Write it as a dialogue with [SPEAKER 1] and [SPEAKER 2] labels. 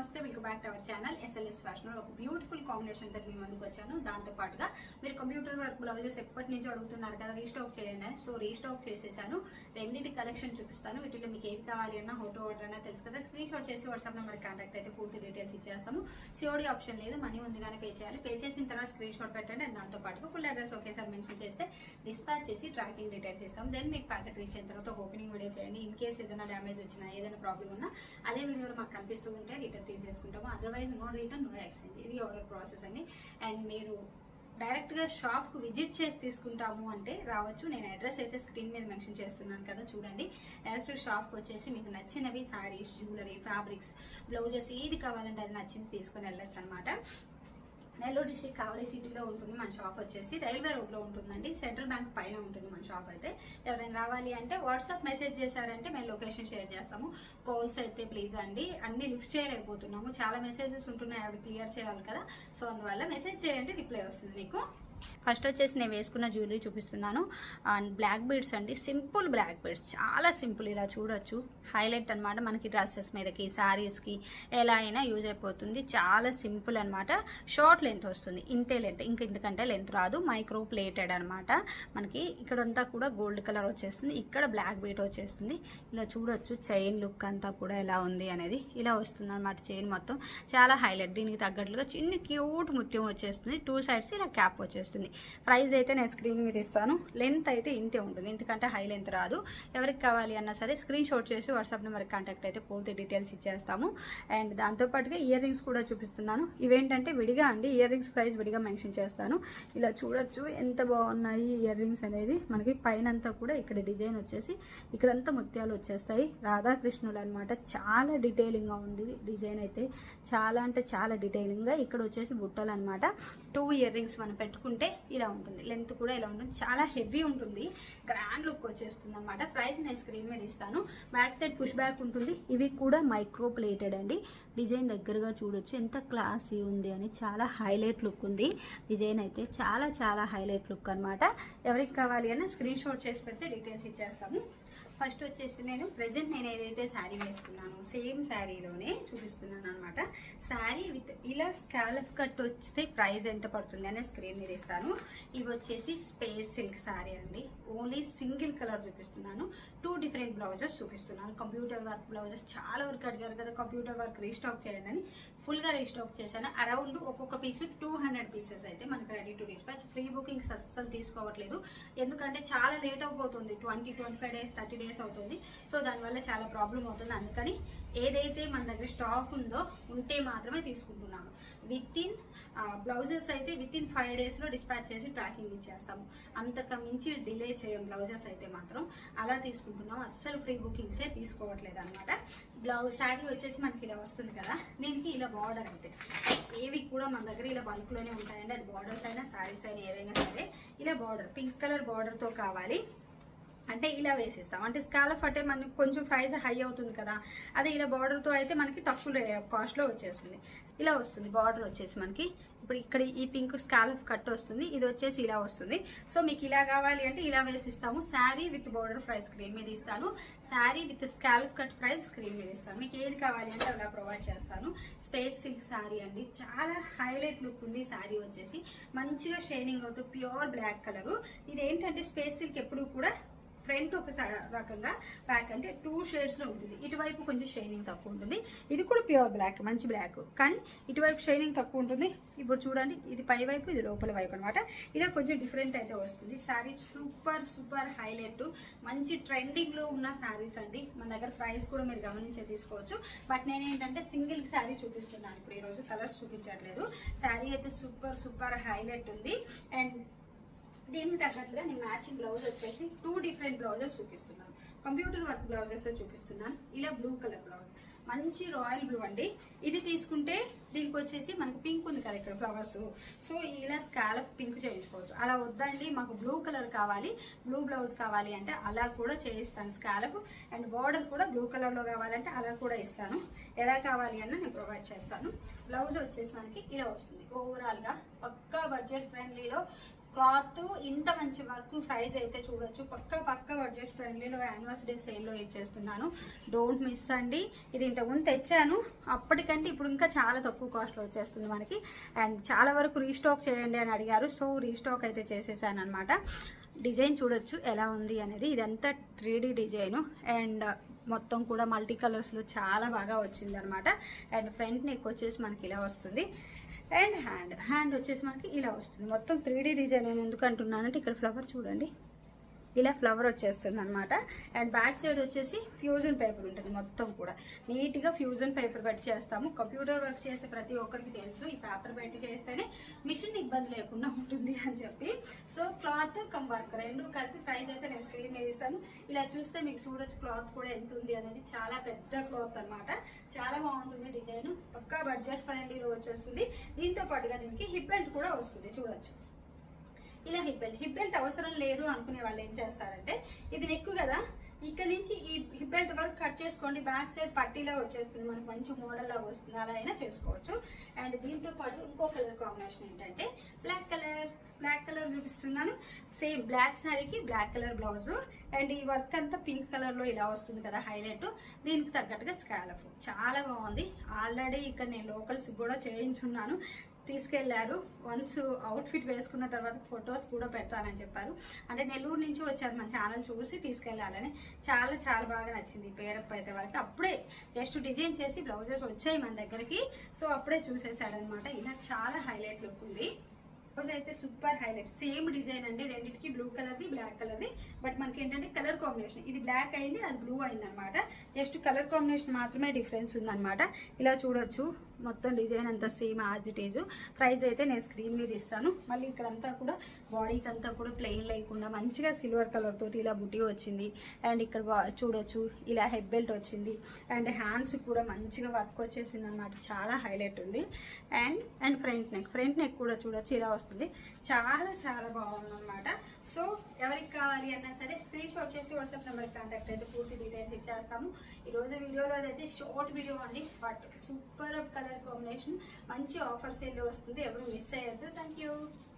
[SPEAKER 1] నమస్తే welcome back to our channel. SLS fashion ఒక beautiful కాంబినేషన్తో మీ ముందుకు వచ్చాను. దాంతో పాటుగా మీరు కంప్యూటర్ వర్క్ బ్లౌజెస్ ఎప్పటి నుంచి అడుగుతున్నారు కదా రీస్టాక్ చేయండి అని. సో రీస్టాక్ చేసేసాను. రెండింటి కలెక్షన్ చూపిస్తాను. వీటిలో మీకు ఏది కావాలి అన్నా హోటో ఆర్డర్ అన్నా తెలుసు కదా. స్క్రీన్ షాట్ చేసి వాట్సాప్ నెంబర్ కాంటాక్ట్ అయితే పూర్తి డీటెయిల్స్ ఇచ్చేస్తాము. సిఓడి ఆప్షన్ లేదు మనీ ముందుగానే పే చేయాలి. పే చేసిన తర్వాత స్క్రీన్ షాట్ పెట్టండి అండ్ దాంతో ఫుల్ అడ్రస్ ఒకేసారి మెన్షన్ చేస్తే డిస్పాచ్ చేసి ట్రాకింగ్ డీటెయిల్స్ ఇస్తాం దెన్ మీకు ప్యాకెట్ రీచ్ అయిన తర్వాత ఓపెనింగ్ వీడియో చేయండి. ఇన్ కేస్ ఏదైనా డ్యామేజ్ వచ్చినా ఏదైనా ప్రాబ్లం ఉన్నా అదే వీడియోలో మాకు కనిపిస్తూ ఉంటే return తీసేసుకుంటాము otherwise no return no exchange ఇది ఆర్డర్ ప్రాసెస్ అని అండ్ మీరు డైరెక్ట్గా షాప్కు విజిట్ చేసి తీసుకుంటాము అంటే రావచ్చు. నేను అడ్రస్ అయితే స్క్రీన్ మీద మెన్షన్ చేస్తున్నాను కదా చూడండి. డైరెక్ట్ షాప్కి వచ్చేసి మీకు నచ్చినవి శారీస్ జ్యువెలరీ ఫ్యాబ్రిక్స్ బ్లౌజెస్ ఏది కావాలంటే అది నచ్చింది తీసుకొని వెళ్ళొచ్చు అనమాట నెల్లూరు డిస్టిక్ కావలి సిటీలో ఉంటుంది మన షాప్ వచ్చేసి రైల్వే రోడ్లో ఉంటుందండి. సెంట్రల్ బ్యాంక్ పైన ఉంటుంది మన షాప్ అయితే. ఎవరైనా రావాలి అంటే వాట్సాప్ మెసేజ్ చేశారంటే మేము లొకేషన్ షేర్ చేస్తాము. కాల్స్ అయితే ప్లీజ్ అండి. అన్ని లిఫ్ట్ చేయలేకపోతున్నాము. చాలా మెసేజెస్ ఉంటున్నాయి అవి క్లియర్ చేయాలి కదా. సో అందువల్ల మెసేజ్ చేయండి రిప్లై వస్తుంది మీకు. ఫస్ట్ వచ్చేసి నేను వేసుకున్న జ్యువెలరీ చూపిస్తున్నాను. అండ్ బ్లాక్ బీడ్స్ అండి. Simple black beads. చాలా సింపుల్ ఇలా చూడొచ్చు. హైలైట్ అనమాట మనకి డ్రెస్సెస్ మీదకి శారీస్కి ఎలా అయినా యూజ్ అయిపోతుంది. చాలా సింపుల్ అనమాట షార్ట్ లెంత్ వస్తుంది. ఇంతే లెంత్. ఇంక ఇంతకంటే లెంత్ రాదు. మైక్రో ప్లేటెడ్ అనమాట మనకి ఇక్కడంతా కూడా గోల్డ్ కలర్ వచ్చేస్తుంది. ఇక్కడ బ్లాక్ బీట్ వచ్చేస్తుంది. ఇలా చూడొచ్చు. చైన్ లుక్ అంతా కూడా ఎలా ఉంది అనేది ఇలా వస్తుంది అనమాట చైన్ మొత్తం. చాలా హైలైట్. దీనికి తగ్గట్లుగా చిన్న క్యూట్ ముత్యం వచ్చేస్తుంది. టూ సైడ్స్ ఇలా క్యాప్ వచ్చేస్తుంది. ప్రైస్ అయితే నేను స్క్రీన్ మీద ఇస్తాను. లెంత్ అయితే ఇంతే ఉంటుంది. ఎందుకంటే హై లెంత్ రాదు. ఎవరికి కావాలి అన్నా సరే స్క్రీన్ షాట్ చేసి వాట్సాప్ నెంబర్ కాంటాక్ట్ అయితే పూర్తి డీటెయిల్స్ ఇచ్చేస్తాము. అండ్ దాంతోపాటుగా ఇయర్ రింగ్స్ కూడా చూపిస్తున్నాను. ఇవేంటంటే విడిగా అండి ఇయర్ రింగ్స్ ప్రైస్ విడిగా మెన్షన్ చేస్తాను. ఇలా చూడొచ్చు ఎంత బాగున్నాయి ఇయర్ రింగ్స్ అనేది. మనకి పైన అంతా కూడా ఇక్కడ డిజైన్ వచ్చేసి ఇక్కడంతా ముత్యాలు వచ్చేస్తాయి. రాధాకృష్ణులు అనమాట చాలా డీటెయిలింగ్గా ఉంది డిజైన్ అయితే. చాలా అంటే చాలా డీటెయిలింగ్గా. ఇక్కడ వచ్చేసి బుట్టలు అనమాట టూ ఇయర్ రింగ్స్ మనం పెట్టుకుంటే ఇలా ఉంటుంది. లెంత్ కూడా ఇలా ఉంటుంది. చాలా హెవీ ఉంటుంది. గ్రాండ్ లుక్ వచ్చేస్తుంది అనమాట ప్రైస్ నేను స్క్రీన్ మీద ఇస్తాను. బ్యాక్ సైడ్ పుష్ బ్యాక్ ఉంటుంది. ఇవి కూడా మైక్రో ప్లేటెడ్ అండి. డిజైన్ దగ్గరగా చూడొచ్చు. ఎంత క్లాసీ ఉంది అని చాలా హైలైట్ లుక్ ఉంది. డిజైన్ అయితే చాలా చాలా హైలైట్ లుక్ అనమాట ఎవరికి కావాలి అన్న స్క్రీన్ షాట్ చేసి పెడితే డీటెయిల్స్ ఇచ్చేస్తాము. ఫస్ట్ వచ్చేసి నేను ప్రజెంట్ నేను ఏదైతే శారీ వేసుకున్నానో సేమ్ శారీలోనే చూపిస్తున్నాను అనమాట శారీ విత్ ఇలా స్కాలప్ కట్ వస్తే ప్రైస్ ఎంత పడుతుంది అనే స్క్రీన్ మీద ఇస్తాను. ఇవి వచ్చేసి స్పేస్ సిల్క్ శారీ అండి. ఓన్లీ సింగిల్ కలర్ చూపిస్తున్నాను. టూ డిఫరెంట్ బ్లౌజెస్ చూపిస్తున్నాను. కంప్యూటర్ వర్క్ బ్లౌజెస్ చాలా వరకు అడిగారు కదా కంప్యూటర్ వర్క్ రీస్టాక్ చేయండి అని. ఫుల్గా రీస్టాక్ చేశాను. అరౌండ్ ఒక్కొక్క పీస్ టూ హండ్రెడ్ పీసెస్ అయితే మనకు ready to dispatch free bookings అస్సలు తీసుకోవట్లేదు. ఎందుకంటే చాలా లేట్ అయిపోతుంది twenty twenty five days thirty days అవుతుంది. సో దానివల్ల చాలా ప్రాబ్లం అవుతుంది. అందుకని ఏదైతే మన దగ్గర స్టాక్ ఉందో ఉంటే మాత్రమే తీసుకుంటున్నాము. విత్ ఇన్ బ్లౌజెస్ అయితే విత్ ఇన్ ఫైవ్ డేస్లో డిస్పాచ్ చేసి ట్రాకింగ్ ఇచ్చేస్తాము. అంతకు మించి డిలే చేయం బ్లౌజెస్ అయితే మాత్రం. అలా తీసుకుంటున్నాం అస్సలు ఫ్రీ బుకింగ్సే తీసుకోవట్లేదు అనమాట బ్లౌజ్ శారీ వచ్చేసి మనకి ఇలా వస్తుంది కదా. దీనికి ఇలా బార్డర్ అయితే ఏవి కూడా మన దగ్గర ఇలా బల్క్లోనే ఉంటాయండి. అది బార్డర్స్ అయినా శారీస్ అయినా ఏదైనా సరే. ఇలా బార్డర్ పింక్ కలర్ బార్డర్తో కావాలి. అంటే ఇలా వేసిస్తాం. అంటే స్కాలఫ్ అంటే మనకి కొంచెం ప్రైస్ హై అవుతుంది కదా. అదే ఇలా బార్డర్తో అయితే మనకి తక్కువ కాస్ట్లో వచ్చేస్తుంది. ఇలా వస్తుంది బార్డర్ వచ్చేసి మనకి. ఇప్పుడు ఇక్కడ ఈ పింక్ స్కాలఫ్ కట్ వస్తుంది ఇది వచ్చేసి ఇలా వస్తుంది. సో మీకు ఇలా కావాలి అంటే ఇలా వేసిస్తాము. Sari with border price screen మీద ఇస్తాను. Sari with scallop cut price screen మీద ఇస్తాను. మీకు ఏది కావాలి అంటే అలా ప్రొవైడ్ చేస్తాను. స్పేస్ సిల్క్ శారీ అండి. చాలా హైలైట్ లుక్ ఉంది శారీ వచ్చేసి. మంచిగా షైనింగ్ అవుతుంది. ప్యూర్ బ్లాక్ కలర్ ఇది ఏంటంటే స్పేస్ సిల్క్ ఎప్పుడు కూడా ఫ్రంట్ ఒక రకంగా బ్యాక్ అంటే టూ షేడ్స్లో ఉంటుంది. ఇటువైపు కొంచెం షైనింగ్ తక్కువ ఉంటుంది. ఇది కూడా ప్యూర్ బ్లాక్ మంచి బ్లాక్. కానీ ఇటువైపు షైనింగ్ తక్కువ ఉంటుంది. ఇప్పుడు చూడండి ఇది పై వైపు ఇది లోపల వైపు అనమాట ఇలా కొంచెం డిఫరెంట్ అయితే వస్తుంది. Sari super super highlight. మంచి ట్రెండింగ్లో ఉన్న శారీస్ అండి. మన దగ్గర ప్రైస్ కూడా మీరు గమనించే తీసుకోవచ్చు. బట్ నేను ఏంటంటే సింగిల్ శారీ చూపిస్తున్నాను. ఇప్పుడు ఈరోజు కలర్స్ చూపించట్లేదు. శారీ అయితే సూపర్ సూపర్ హైలైట్ ఉంది. అండ్ దీనికి తగ్గట్టుగా నేను మ్యాచింగ్ బ్లౌజ్ వచ్చేసి టూ డిఫరెంట్ బ్లౌజెస్ చూపిస్తున్నాను. కంప్యూటర్ వర్క్ బ్లౌజెస్ చూపిస్తున్నాను. ఇలా బ్లూ కలర్ బ్లౌజ్. మంచి రాయల్ బ్లూ అండి. ఇది తీసుకుంటే దీనికి వచ్చేసి మనకి పింక్ ఉంది కదా ఇక్కడ ఫ్లవర్స్. సో ఇలా స్కాలప్ పింక్ చేయించుకోవచ్చు. అలా వద్దండి. మాకు బ్లూ కలర్ కావాలి. బ్లూ బ్లౌజ్ కావాలి అంటే అలా కూడా చేయిస్తాను స్కాలప్. అండ్ బార్డర్ కూడా బ్లూ కలర్లో కావాలంటే అలా కూడా ఇస్తాను. ఎలా కావాలి అన్న నేను ప్రొవైడ్ చేస్తాను. బ్లౌజ్ వచ్చేసి మనకి ఇలా వస్తుంది. ఓవరాల్గా పక్కా బడ్జెట్ ఫ్రెండ్లీలో క్లాత్ ఇంత మంచి వర్క్ ప్రైస్ అయితే చూడొచ్చు. పక్క పక్క బడ్జెట్ ఫ్రెండ్లీలో యానివర్సరీ సేల్లో ఇచ్చేస్తున్నాను డోంట్ మిస్ అండి. ఇది ఇంతకుముందు తెచ్చాను. అప్పటికంటే ఇప్పుడు ఇంకా చాలా తక్కువ కాస్ట్లో వచ్చేస్తుంది మనకి. అండ్ చాలా వరకు రీస్టాక్ చేయండి అని అడిగారు. సో రీస్టాక్ అయితే చేసేసాను అనమాట డిజైన్ చూడొచ్చు ఎలా ఉంది అనేది. ఇదంతా త్రీ డీ అండ్ మొత్తం కూడా మల్టీ కలర్స్లో చాలా బాగా వచ్చింది అనమాట అండ్ ఫ్రంట్ నెక్ వచ్చేసి మనకి ఇలా వస్తుంది. And hand. హ్యాండ్ వచ్చేసి మనకి ఇలా వస్తుంది. మొత్తం త్రీ డీ డిజైన్ నేను ఎందుకు అంటున్నానంటే ఇక్కడ ఫ్లవర్ చూడండి. ఇలా ఫ్లవర్ వచ్చేస్తుంది అనమాట అండ్ బ్యాక్ సైడ్ వచ్చేసి ఫ్యూజన్ పేపర్ ఉంటుంది మొత్తం కూడా. నీట్గా ఫ్యూజన్ పేపర్ పెట్టి చేస్తాము. కంప్యూటర్ వర్క్ చేసే ప్రతి ఒక్కరికి తెలుసు. ఈ పేపర్ పెట్టి చేస్తేనే మిషన్ ఇబ్బంది లేకుండా ఉంటుంది అని చెప్పి. సో క్లాత్ కమ్ వర్క్ రెండు కలిపి ప్రైస్ అయితే నేను స్క్రీన్ మీద ఇస్తాను. ఇలా చూస్తే మీకు చూడొచ్చు క్లాత్ కూడా ఎంత ఉంది అనేది. చాలా పెద్ద క్లాత్ అనమాట బాగుంటుంది డిజైన్ పక్కా బడ్జెట్ ఫ్రెండ్లీలో వచ్చేస్తుంది. దీంతో పాటుగా దీనికి హిప్ బెల్ట్ కూడా వస్తుంది చూడొచ్చు. ఇలా హిప్ బెల్ట్ హిప్ బెల్ట్ అవసరం లేదు అనుకునే వాళ్ళు ఏం చేస్తారంటే ఇది నెక్కు కదా ఇక్కడ నుంచి ఈ హిప్ బెల్ట్ వరకు కట్ చేసుకోండి. బ్యాక్ సైడ్ పట్టీలా వచ్చేస్తుంది. మనకు మంచి మోడల్ లాగా వస్తుంది. అలా అయినా చేసుకోవచ్చు. అండ్ దీంతో పాటు ఇంకో కలర్ కాంబినేషన్ ఏంటంటే బ్లాక్ కలర్ బ్లాక్ కలర్ చూపిస్తున్నాను. సేమ్ బ్లాక్ శారీకి బ్లాక్ కలర్ బ్లౌజ్. అండ్ ఈ వర్క్ అంతా పింక్ కలర్లో ఇలా వస్తుంది కదా హైలైట్. దీనికి తగ్గట్టుగా స్కాలప్. చాలా బాగుంది. ఆల్రెడీ ఇక్కడ నేను లోకల్స్ కూడా చేయించున్నాను. తీసుకెళ్ళారు. వన్స్ అవుట్ఫిట్ వేసుకున్న తర్వాత ఫొటోస్ కూడా పెడతానని చెప్పారు. అంటే నెల్లూరు నుంచి వచ్చారు మన ఛానల్ చూసి తీసుకెళ్ళాలని చాలా చాలా బాగా నచ్చింది పేరప్ప అయితే వాళ్ళకి. అప్పుడే జస్ట్ డిజైన్ చేసి బ్లౌజెస్ వచ్చాయి మన దగ్గరికి. సో అప్పుడే చూసేసారనమాట ఇలా చాలా హైలైట్ లుక్ ఉంది. బ్లౌజ్ అయితే సూపర్ హైలైట్ సేమ్ డిజైన్ అండి. రెండింటికి బ్లూ కలర్ది బ్లాక్ కలర్ది బట్ మనకి ఏంటంటే కలర్ కాంబినేషన్ ఇది బ్లాక్ అయింది అది బ్లూ అయింది అనమాట జస్ట్ కలర్ కాంబినేషన్ మాత్రమే డిఫరెన్స్ ఉందనమాట ఇలా చూడొచ్చు. మొత్తం డిజైన్ అంతా same as it is price అయితే నేను స్క్రీన్ మీద ఇస్తాను. మళ్ళీ ఇక్కడంతా కూడా బాడీకి అంతా కూడా ప్లెయిన్ లేకుండా మంచిగా సిల్వర్ కలర్ తోటి ఇలా బుటీ వచ్చింది. అండ్ ఇక్కడ చూడొచ్చు ఇలా హెడ్ బెల్ట్ వచ్చింది. అండ్ హ్యాండ్స్ కూడా మంచిగా వర్క్ వచ్చేసింది అనమాట చాలా హైలైట్ ఉంది. And and front neck front neck కూడా చూడొచ్చు ఇలా వస్తుంది. చాలా చాలా బాగుంది అనమాట సో ఎవరికి కావాలి అన్నా సరే స్క్రీన్ షాట్ చేసి వాట్సాప్ నెంబర్కి కాంటాక్ట్ అయితే పూర్తి డీటెయిల్స్ ఇచ్చేస్తాము. ఈరోజు వీడియోలో అయితే షార్ట్ వీడియో అండి బట్ సూపర్ కలర్ కాంబినేషన్ మంచి ఆఫర్స్ వెళ్ళి వస్తుంది ఎవరు మిస్ అయ్యద్దు. Thank you